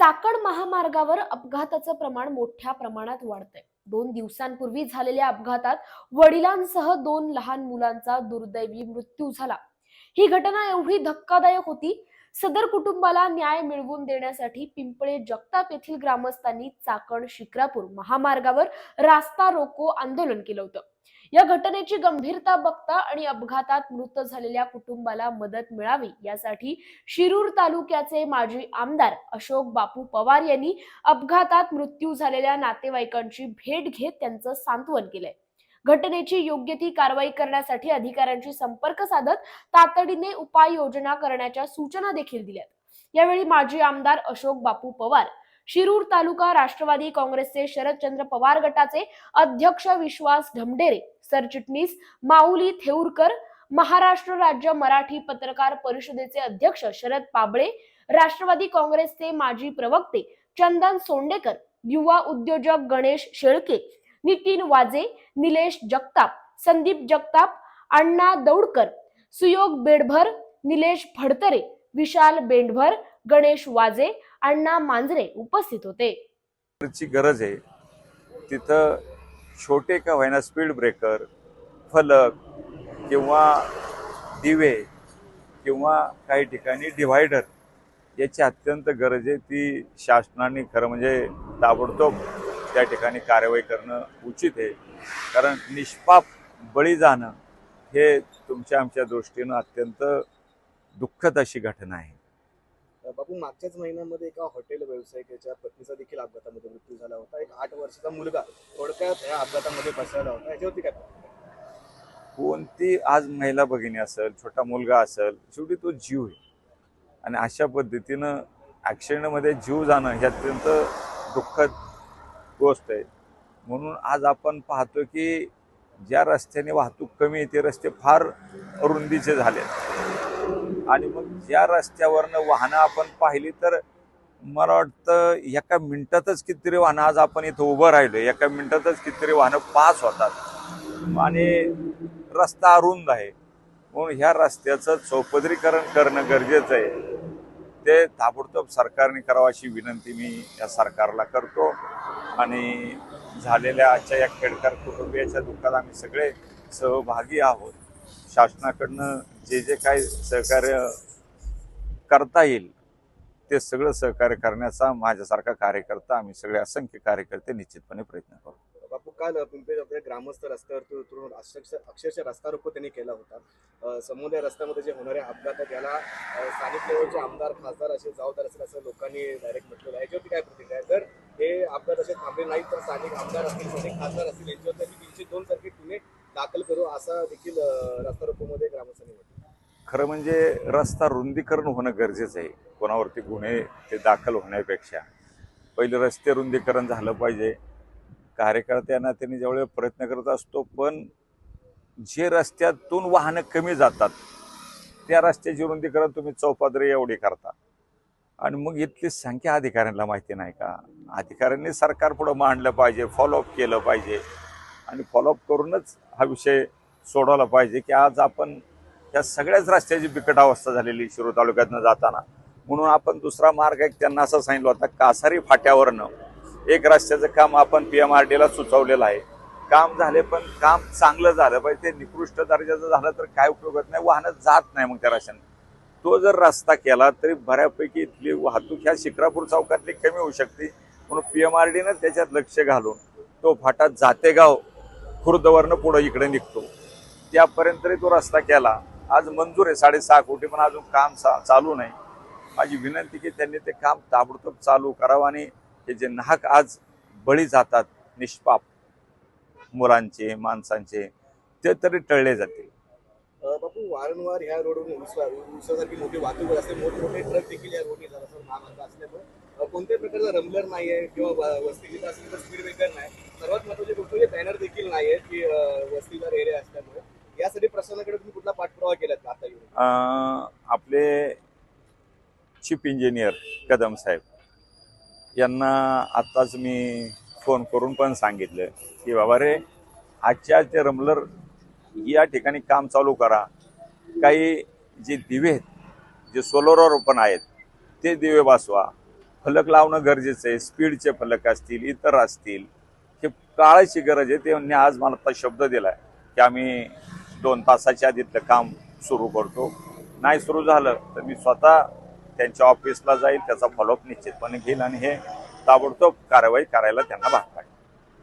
चाकण महामार्गावर अपघाताचं प्रमाण मोठ्या प्रमाणात वाढतंय. दोन दिवसांपूर्वी झालेल्या अपघातात वडिलांसह दोन लहान मुलांचा दुर्दैवी मृत्यू झाला. ही घटना एवढी धक्कादायक होती सदर कुटुंबाला न्याय मिळवून देण्यासाठी पिंपळे जगताप येथील ग्रामस्थांनी चाकण शिक्रापूर महामार्गावर रास्ता रोको आंदोलन केलं होतं. या घटनेची गंभीरता बघता आणि अपघातात मृत झालेल्या कुटुंबाला मदत मिळावी यासाठी शिरूर तालुक्याचे माजी आमदार अशोक बापू पवार यांनी अपघातात मृत्यू झालेल्या नातेवाईकांची भेट घेत त्यांचं सांत्वन केलंय. घटनेची योग्य ती कारवाई करण्यासाठी अधिकाऱ्यांशी संपर्क साधत तातडीने उपाययोजना करण्याच्या सूचना देखील दिल्यात. यावेळी माजी आमदार अशोक बापू पवार शिरूर तालुका राष्ट्रवादी काँग्रेसचे शरदचंद्र पवार गटाचे अध्यक्ष विश्वास ढमडेरे सरचिटणीस माऊली थेऊरकर महाराष्ट्र राज्य मराठी पत्रकार परिषदेचे अध्यक्ष शरद पाबळे राष्ट्रवादी काँग्रेसचे माजी प्रवक्ते चंदन सोंडेकर युवा उद्योजक गणेश शेळके नितीन वाजे निलेश जगताप संदीप जगताप अण्णा दौडकर सुयोग बेडभर निलेश फडतरे विशाल बेंडभर गणेश वाजे अण्णा मांजरे उपस्थित होते. ची गरज आहे. तिथं छोटे का होईना स्पीड ब्रेकर फलक किंवा दिवे किंवा काही ठिकाणी डिव्हायडर याची अत्यंत गरज आहे. ती शासनाने खरं म्हणजे ताबडतोब त्या ठिकाणी कारवाई करणं उचित आहे. कारण निष्पाप बळी जाणं हे तुमच्या आमच्या दृष्टीनं अत्यंत दुःखद अशी घटना आहे. बाबू मागच्याच महिन्यामध्ये एका हॉटेल व्यावसायिकाच्या पत्नीचा देखील अपघातामध्ये मृत्यू झाला होता. एक आठ वर्षाचा मुलगा थोडक्यात या अपघातामध्ये फसलेला होता. याच्यावरती काय कोणती आज महिला भगिनी असेल छोटा मुलगा असेल शेवटी तो जीव आहे. आणि अशा पद्धतीनं ॲक्सिडेंटमध्ये जीव जाणं हे अत्यंत दुःखद गोष्ट आहे. म्हणून आज आपण पाहतो की ज्या रस्त्याने वाहतूक कमी आहे ते रस्ते फार रुंदीचे झाले आणि मग ज्या रस्त्यावरनं वाहनं आपण पाहिली तर मला वाटतं एका मिनिटातच कितीतरी वाहनं आज आपण इथं उभं राहिलो. एका मिनिटातच कितीतरी वाहनं पास होतात. आणि रस्ता अरुंद आहे. म्हणून ह्या रस्त्याचं चौपदरीकरण करणं गरजेचं आहे. ते ताबडतोब सरकारने करावं अशी विनंती मी या सरकारला करतो. आणि झालेल्या आजच्या या खेडकर कुटुंबियाच्या दुःखात आम्ही सगळे सहभागी आहोत. शासनाकडनं जे जे काय सहकार्य करता येईल ते सगळं सहकार्य करण्याचा माझ्यासारखा कार्यकर्ता आम्ही सगळे असंख्य कार्यकर्ते निश्चितपणे प्रयत्न करू. बापू काल पिंपरी आपल्या ग्रामस्थ रस्त्यावर उतरून अक्षरशः अक्षरशः रस्ता रोको त्यांनी केला होता. समुदाय रस्त्यामध्ये जे होणारे अपघात याला स्थानिक लेवलचे आमदार खासदार असे जबाबदार असेल असं लोकांनी डायरेक्ट म्हटलेलं आहे. याच्यावरती काय प्रतिक्रिया आहे? तर हे अपघात असे थांबले नाहीत तर स्थानिक आमदार असतील स्थानिक खासदार असतील यांच्यावर तीनशे दोन सारखे गुन्हे दाखल करू असा देखील रस्ता रोकोमध्ये ग्रामस्थांनी म्हटलं. खरं म्हणजे रस्ता रुंदीकरण होणं गरजेचं आहे. कोणावरती गुन्हे ते दाखल होण्यापेक्षा. पहिले रस्ते रुंदीकरण झालं पाहिजे. कार्यकर्त्यांना त्यांनी ज्यावेळेस प्रयत्न करत असतो पण जे रस्त्यातून वाहनं कमी जातात त्या रस्त्याची रुंदीकरण तुम्ही चौपादरी एवढी करता. आणि मग इथली संख्या अधिकाऱ्यांना माहिती नाही का? अधिकाऱ्यांनी सरकार पुढं मांडलं पाहिजे फॉलोअप केलं पाहिजे. आणि फॉलोअप करूनच हा विषय सोडवला पाहिजे की आज आपण या सगळ्याच रस्त्याची बिकट अवस्था झालेली शिरूर तालुक्यातनं जाताना. म्हणून आपण दुसरा मार्ग एक त्यांना असं सांगितलं होता कासारी फाट्यावरनं एक रस्त्याचं काम आपण पी एम आर डीला सुचवलेलं आहे. काम झाले पण काम चांगलं झालं पाहिजे ते निकृष्ट दर्जाचं झालं तर काय उपयोग होत नाही वाहनं जात नाही मग त्या रस्त्याने. तो जर रस्ता केला तरी बऱ्यापैकी इथली वाहतूक ह्या शिक्रापूर चौकातली कमी होऊ शकते. म्हणून पी एम आर डीनं त्याच्यात लक्ष घालून तो फाटा जातेगाव खुर्दवरनं पुढं इकडे निघतो. त्यापर्यंत तो रस्ता केला. आज मंजूर आहे साडेसहा कोटी पण अजून काम चा- चालू नाही. माझी विनंती की त्यांनी ते काम ताबडतोब चालू करावं आणि हे जे नाहक आज बळी जातात निष्पाप मुलांचे माणसांचे ते तरी टळले जातील. बापू वारंवार ह्या रोडवरून ऊस मोठी वाहतूक असते मोठमोठे ट्रक देखील या रोडने जात असतात महामार्ग असल्यामुळे. कोणत्याही प्रकारचा रमलर नाही आहे किंवा वस्तीत वस्ती जिथं असेल तर स्पीड ब्रेकर नाही. सर्वात महत्वाची गोष्ट म्हणजे बॅनर देखील नाही आहेत की अं, वस्तीदार एरिया असल्यामुळे. यासाठी प्रशासनाकडे तुम्ही कुठला पाठपुरावा केलात का आता येऊन? आपले चीफ इंजिनियर कदम साहेब यांना आत्ताच मी फोन करून पण सांगितलं की बाबा रे आजच्या ते रमलर या ठिकाणी काम चालू करा. काही जे दिवे आहेत जे सोलरवर पण आहेत ते दिवे बसवा. फलक लावणं गरजेचं आहे. स्पीडचे फलक असतील इतर असतील. काळाची गरज आहे त्यांनी आज मला आता शब्द दिलाय की आम्ही दोन तासाच्या आधीतलं काम सुरू करतो नाही सुरू झालं तर मी स्वतः त्यांच्या ऑफिसला जाईल त्याचा फॉलोअप निश्चितपणे घेईल आणि हे ताबडतोब कारवाई करायला त्यांना भाग पाडेल.